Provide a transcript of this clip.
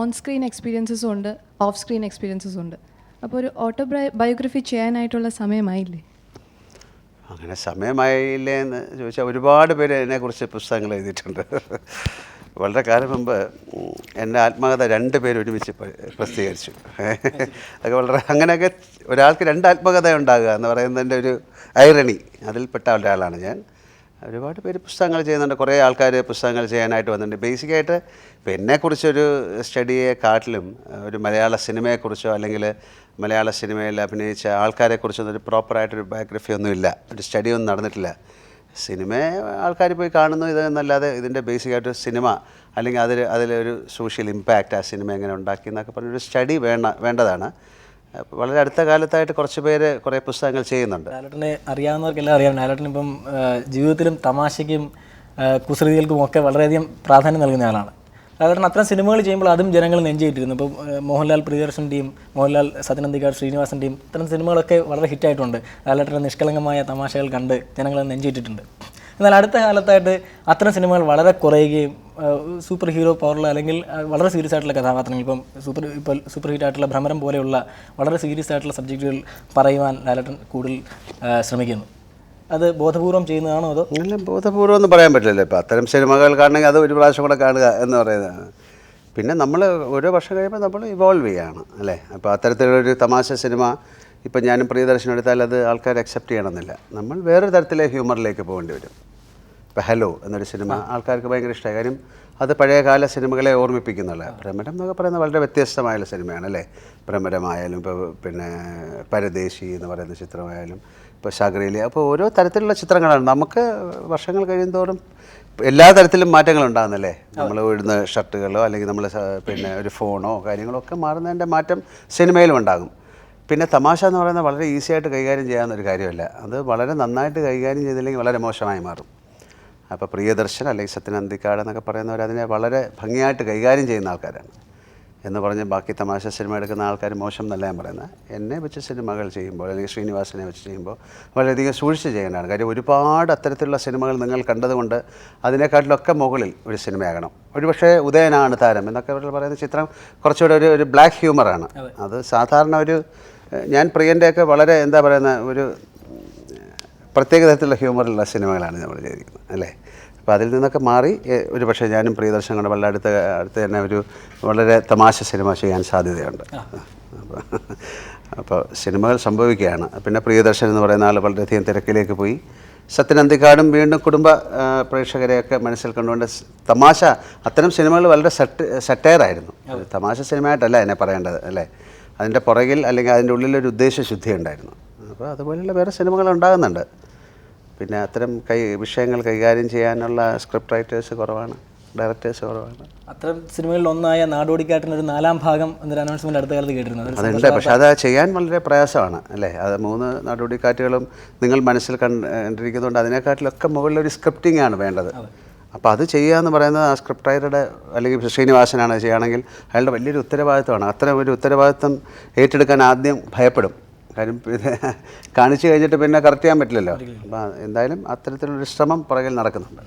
On screen എക്സ്പീരിയൻസസും ഉണ്ട് of screen എക്സ്പീരിയൻസസും ഉണ്ട്. അപ്പോൾ ഒരു ഓട്ടോ ബയോഗ്രഫി ചെയ്യാനായിട്ടുള്ള സമയമായില്ലേ? അങ്ങനെ സമയമായില്ലേ എന്ന് ചോദിച്ചാൽ ഒരുപാട് പേര് അതിനെക്കുറിച്ച് പുസ്തകങ്ങൾ എഴുതിയിട്ടുണ്ട്. വളരെ കാലം മുമ്പ് എന്റെ ആത്മകഥ രണ്ട് പേര് ഒരുമിച്ച് പ്രസിദ്ധീകരിച്ചു. അതൊക്കെ വളരെ അങ്ങനെയൊക്കെ ഒരാൾക്ക് രണ്ട് ആത്മകഥ ഉണ്ടാകുക എന്ന് പറയുന്നതിന്റെ ഒരു ഐറണി അതിൽപ്പെട്ട ഒരാളാണ് ഞാൻ. ഒരുപാട് പേര് പുസ്തകങ്ങൾ ചെയ്യുന്നുണ്ട്. കുറേ ആൾക്കാർ പുസ്തകങ്ങൾ ചെയ്യാനായിട്ട് വന്നിട്ടുണ്ട്. ബേസിക്കായിട്ട് ഇപ്പോൾ എന്നെക്കുറിച്ചൊരു സ്റ്റഡിയെ കാട്ടിലും ഒരു മലയാള സിനിമയെക്കുറിച്ചോ അല്ലെങ്കിൽ മലയാള സിനിമയിൽ അഭിനയിച്ച ആൾക്കാരെക്കുറിച്ചൊന്നും ഒരു പ്രോപ്പറായിട്ടൊരു ബയോഗ്രഫി ഒന്നുമില്ല. ഒരു സ്റ്റഡി ഒന്നും നടന്നിട്ടില്ല. സിനിമ ആൾക്കാർ പോയി കാണുന്നു. ഇത് എന്നല്ലാതെ ഇതിന്റെ ബേസിക്കായിട്ട് സിനിമ അല്ലെങ്കിൽ അതിൽ അതിലൊരു സോഷ്യൽ ഇമ്പാക്റ്റ് ആ സിനിമ എങ്ങനെ ഉണ്ടാക്കി എന്നൊക്കെ പറഞ്ഞൊരു സ്റ്റഡി വേണ്ട വേണ്ടതാണ്. വളരെ അടുത്ത കാലത്തായിട്ട് കുറച്ച് പേര് കുറേ പുസ്തകങ്ങൾ ചെയ്യുന്നുണ്ട്. ലാലേട്ടനെ അറിയാവുന്നവർക്കെല്ലാം അറിയാം. ലാലട്ടൻ ഇപ്പം ജീവിതത്തിലും തമാശയ്ക്കും കുസൃതികൾക്കും ഒക്കെ വളരെയധികം പ്രാധാന്യം നൽകുന്ന ആളാണ്. ലാലട്ടൻ അത്തരം സിനിമകൾ ചെയ്യുമ്പോൾ അതും ജനങ്ങൾ നെഞ്ചേറ്റിരുന്നു. ഇപ്പം മോഹൻലാൽ പ്രിയദർശന്റെയും മോഹൻലാൽ സത്യനന്ദിക്കാട് ശ്രീനിവാസന്റെയും ഇത്തരം സിനിമകളൊക്കെ വളരെ ഹിറ്റായിട്ടുണ്ട്. ലാലട്ടന്റെ നിഷ്കളങ്കമായ തമാശകൾ കണ്ട് ജനങ്ങൾ നേറ്റിട്ടുണ്ട് എന്നാൽ അടുത്ത കാലത്തായിട്ട് അത്തരം സിനിമകൾ വളരെ കുറയുകയും സൂപ്പർ ഹീറോ പവറുള്ള അല്ലെങ്കിൽ വളരെ സീരിയസ് ആയിട്ടുള്ള കഥാപാത്രങ്ങൾ ഇപ്പം സൂപ്പർ ഇപ്പോൾ സൂപ്പർ ഹീറ്റ് ആയിട്ടുള്ള ഭ്രമരം പോലെയുള്ള വളരെ സീരിയസ് ആയിട്ടുള്ള സബ്ജക്റ്റുകൾ പറയുവാൻ ലാലേട്ടൻ കൂടുതൽ ശ്രമിക്കുന്നു. അത് ബോധപൂർവം ചെയ്യുന്നതാണോ അതോ? ഇല്ല ബോധപൂർവം ഒന്നും പറയാൻ പറ്റില്ലല്ലോ. ഇപ്പോൾ അത്തരം സിനിമകൾ കാണണമെങ്കിൽ അത് ഒരു പ്രാവശ്യം കൂടെ കാണുക എന്ന് പറയുന്നതാണ്. പിന്നെ നമ്മൾ ഓരോ വർഷം കഴിയുമ്പോൾ നമ്മൾ ഇവോൾവ് ചെയ്യുകയാണ് അല്ലേ? അപ്പോൾ അത്തരത്തിലൊരു തമാശ സിനിമ ഇപ്പം ഞാനും പ്രിയദർശനം എടുത്താൽ അത് ആൾക്കാർ അക്സെപ്റ്റ് ചെയ്യണമെന്നില്ല. നമ്മൾ വേറൊരു തരത്തിലെ ഹ്യൂമറിലേക്ക് പോകേണ്ടി വരും. ഇപ്പോൾ ഹലോ എന്നൊരു സിനിമ ആൾക്കാർക്ക് ഭയങ്കര ഇഷ്ടമായി കാര്യം അത് പഴയകാല സിനിമകളെ ഓർമ്മിപ്പിക്കുന്നുള്ള ഭ്രമരം എന്നൊക്കെ പറയുന്നത് വളരെ വ്യത്യസ്തമായുള്ള സിനിമയാണ് അല്ലേ? ഭ്രമരമായാലും ഇപ്പോൾ പിന്നെ പരദേശി എന്ന് പറയുന്ന ചിത്രമായാലും ഇപ്പോൾ ശാഗ്രയിലെ അപ്പോൾ ഓരോ തരത്തിലുള്ള ചിത്രങ്ങളാണ്. നമുക്ക് വർഷങ്ങൾ കഴിയുന്നതോറും എല്ലാ തരത്തിലും മാറ്റങ്ങൾ ഉണ്ടാകുന്നല്ലേ നമ്മൾ ഇടുന്ന ഷർട്ടുകളോ അല്ലെങ്കിൽ നമ്മൾ പിന്നെ ഒരു ഫോണോ കാര്യങ്ങളോ ഒക്കെ മാറുന്നതിന്റെ മാറ്റം സിനിമയിലും ഉണ്ടാകും. പിന്നെ തമാശ എന്ന് പറയുന്നത് വളരെ ഈസി ആയിട്ട് കൈകാര്യം ചെയ്യാവുന്ന ഒരു കാര്യമല്ല. അത് വളരെ നന്നായിട്ട് കൈകാര്യം ചെയ്തില്ലെങ്കിൽ വളരെ മോശമായി മാറും. അപ്പോൾ പ്രിയദർശൻ അല്ലെങ്കിൽ സത്യനന്ദിക്കാട് എന്നൊക്കെ പറയുന്നവർ അതിനെ വളരെ ഭംഗിയായിട്ട് കൈകാര്യം ചെയ്യുന്ന ആൾക്കാരാണ്. എന്ന് പറഞ്ഞ് ബാക്കി തമാശ സിനിമ എടുക്കുന്ന ആൾക്കാർ മോശം എന്നല്ല ഞാൻ പറയുന്നത്. എന്നെ വെച്ച് സിനിമകൾ ചെയ്യുമ്പോൾ അല്ലെങ്കിൽ ശ്രീനിവാസനെ വെച്ച് ചെയ്യുമ്പോൾ വളരെയധികം സൂക്ഷിച്ച് ചെയ്യേണ്ടതാണ്. കാര്യം ഒരുപാട് അത്തരത്തിലുള്ള സിനിമകൾ നിങ്ങൾ കണ്ടതുകൊണ്ട് അതിനെക്കാട്ടിലൊക്കെ മുകളിൽ ഒരു സിനിമയാകണം. ഒരുപക്ഷെ ഉദയനാണ് താരം എന്നൊക്കെ പറയുന്ന ചിത്രം കുറച്ചുകൂടെ ഒരു ഒരു ബ്ലാക്ക് ഹ്യൂമറാണ്. അത്. സാധാരണ ഒരു ഞാൻ പ്രിയന്റെയൊക്കെ വളരെ എന്താ പറയുന്ന ഒരു പ്രത്യേക തരത്തിലുള്ള ഹ്യൂമറുള്ള സിനിമകളാണ് നമ്മൾ ചെയ്തിരിക്കുന്നത് അല്ലേ? അപ്പോൾ അതിൽ നിന്നൊക്കെ മാറി ഒരു പക്ഷേ ഞാനും പ്രിയദർശൻ കൊണ്ട് വളരെ അടുത്ത അടുത്ത് തന്നെ ഒരു വളരെ തമാശ സിനിമ ചെയ്യാൻ സാധ്യതയുണ്ട്. അപ്പോൾ അപ്പോൾ സിനിമകൾ സംഭവിക്കുകയാണ്. പിന്നെ പ്രിയദർശൻ എന്ന് പറയുന്ന ആൾ വളരെയധികം തിരക്കിലേക്ക് പോയി. സത്യനന്ദിക്കാടും വീണ്ടും കുടുംബ പ്രേക്ഷകരെയൊക്കെ മനസ്സിൽ കണ്ടുകൊണ്ട് തമാശ അത്തരം സിനിമകൾ വളരെ സെറ്റ് സെറ്റയറായിരുന്നു. തമാശ സിനിമയായിട്ടല്ല എന്നെ പറയേണ്ടത് അല്ലേ? അതിന്റെ പുറകിൽ അല്ലെങ്കിൽ അതിന്റെ ഉള്ളിലൊരു ഉദ്ദേശശുദ്ധി ഉണ്ടായിരുന്നു. അപ്പോൾ അതുപോലെയുള്ള വേറെ സിനിമകൾ ഉണ്ടാകുന്നുണ്ട് പിന്നെ അത്തരം കൈ വിഷയങ്ങൾ കൈകാര്യം ചെയ്യാനുള്ള സ്ക്രിപ്റ്റ് റൈറ്റേഴ്സ് കുറവാണ് ഡയറക്ടേഴ്സ് കുറവാണ്. അത്തരം സിനിമകളിൽ ഒന്നായ നാടോടിക്കാട്ടിന് ഒരു നാലാം ഭാഗം എന്നൊരു അനൗൺസ്മെന്റ് അടുത്ത കാലത്ത് കേട്ടിരുന്നു. അതൊരു അതുണ്ട് പക്ഷേ അത് ചെയ്യാൻ വളരെ പ്രയാസമാണ് അല്ലേ? അത് മൂന്ന് നാടോടിക്കാറ്റുകളും നിങ്ങൾ മനസ്സിൽ കണ്ടിരിക്കുന്നതുകൊണ്ട് അതിനെക്കാട്ടിലൊക്കെ മുകളിലൊരു സ്ക്രിപ്റ്റിംഗ് ആണ് വേണ്ടത് അപ്പോൾ അത് ചെയ്യുക എന്ന് പറയുന്നത് ആ സ്ക്രിപ്റ്റ് റൈറ്ററുടെ അല്ലെങ്കിൽ ശ്രീനിവാസനാണ് ചെയ്യുകയാണെങ്കിൽ അയാളുടെ വലിയൊരു ഉത്തരവാദിത്തമാണ് അത്തരം ഒരു ഉത്തരവാദിത്വം ഏറ്റെടുക്കാൻ ആദ്യം ഭയപ്പെടും. കാര്യം പിന്നെ കാണിച്ചു കഴിഞ്ഞിട്ട് പിന്നെ കറക്റ്റ് ചെയ്യാൻ പറ്റില്ലല്ലോ. അപ്പം എന്തായാലും അത്തരത്തിലൊരു ശ്രമം പുറകിൽ നടക്കുന്നുണ്ട്.